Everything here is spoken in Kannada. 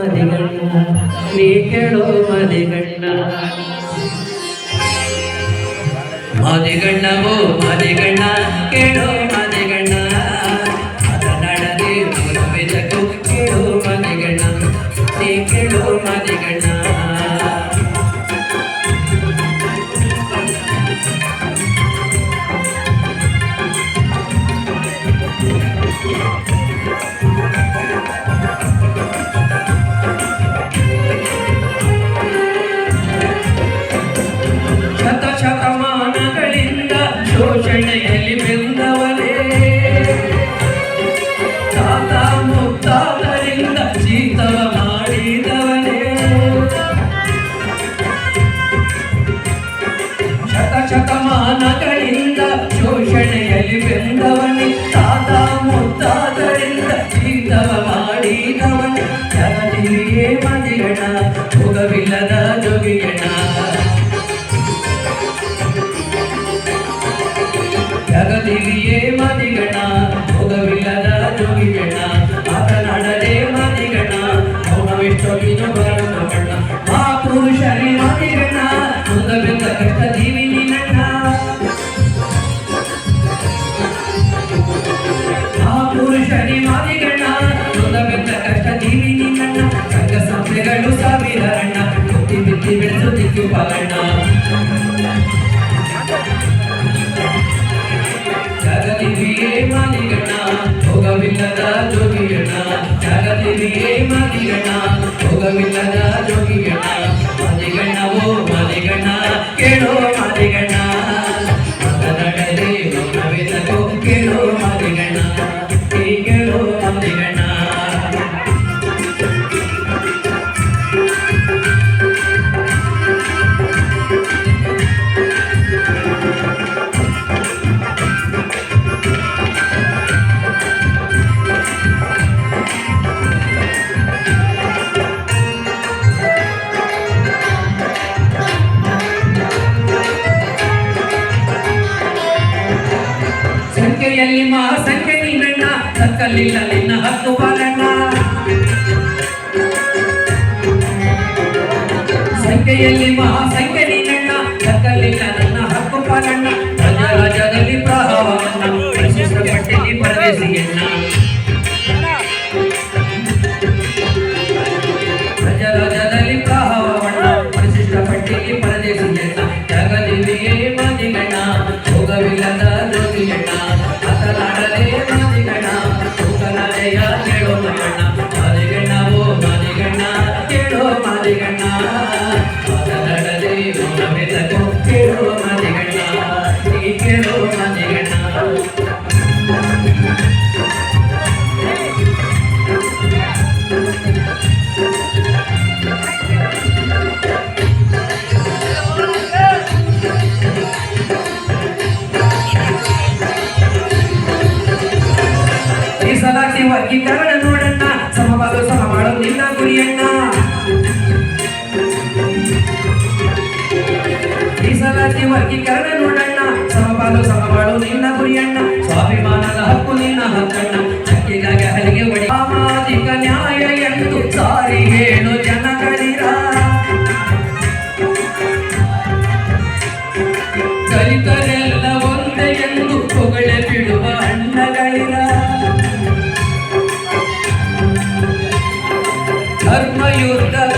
ಮದಿಗಣ್ಣ ನೀ ಕೇಳೋ ಮದಿಗಣ್ಣ ಮದಿಗಣ್ಣವೋ ಮದಿಗಣ್ಣ ಕೇಳೋ ಮದಿಗಣ್ಣ ಮಾತನಾಡದೆ ಮೂಲವೆದಕು ಕೇಳೋ ಮದಿಗಣ್ಣ ನೀ ಕೇಳೋ ಮದಿಗಣ್ಣ முத்தாதறிந்த ಜೋಗಿಗಣ ಮಾಲಿಗಣ್ಣವೋ ಮಾಲಿಗಣ ಕೇಳೋ ಮಾಲಿಗಣ ಸಂಖ್ಯೆಯಲ್ಲಿ ಮಹಾಸಂಖ್ಯೆ ನೀವೆಣ್ಣ ತಕ್ಕಲ್ಲಿಲ್ಲ ನಿನ್ನ ಹಕ್ಕು ಪಾಲಣ್ಣ. ಸಂಖ್ಯೆಯಲ್ಲಿ ಮಹಾಸಂಖ್ಯೆ ನೀವೆಣ್ಣ ತಕ್ಕಲ್ಲಿಲ್ಲ ನನ್ನ ಹಕ್ಕು ಪಾಲಣ್ಣ. ರಾಜರಾಜದಲ್ಲಿ ಪ್ರಭಾವವನ್ನ ಪರಿಶಿಷ್ಟ ಪರದೇಶಿಯನ್ನ ಮೀಸಲಾತಿ ವರ್ಗೀಕರಣ ನೋಡಣ್ಣ. ಸಮಪಾಲು ಸಮ ಮಾಡೋ ನಿನ್ನ ಗುರಿಯಣ್ಣ. ಸ್ವಾಭಿಮಾನದ ಹಕ್ಕು ನಿನ್ನ ಹಕ್ಕಣ್ಣ. ಹಕ್ಕಿಗಾಗಿ ಹರಿಗೆ ಬಡಿ ಸಾಮಾಜಿಕ ನ್ಯಾಯ ಎಂದು ಸಾರಿ ಹೇಳು ಜನಗಳಿರ ದಲಿತರೆಲ್ಲ ಒಂದೇ ಎಂದು ಹೊಗಳೆ ಬಿಡುವ ಅಣ್ಣಗಳಿರ ಧರ್ಮ ಯುದ್ಧದ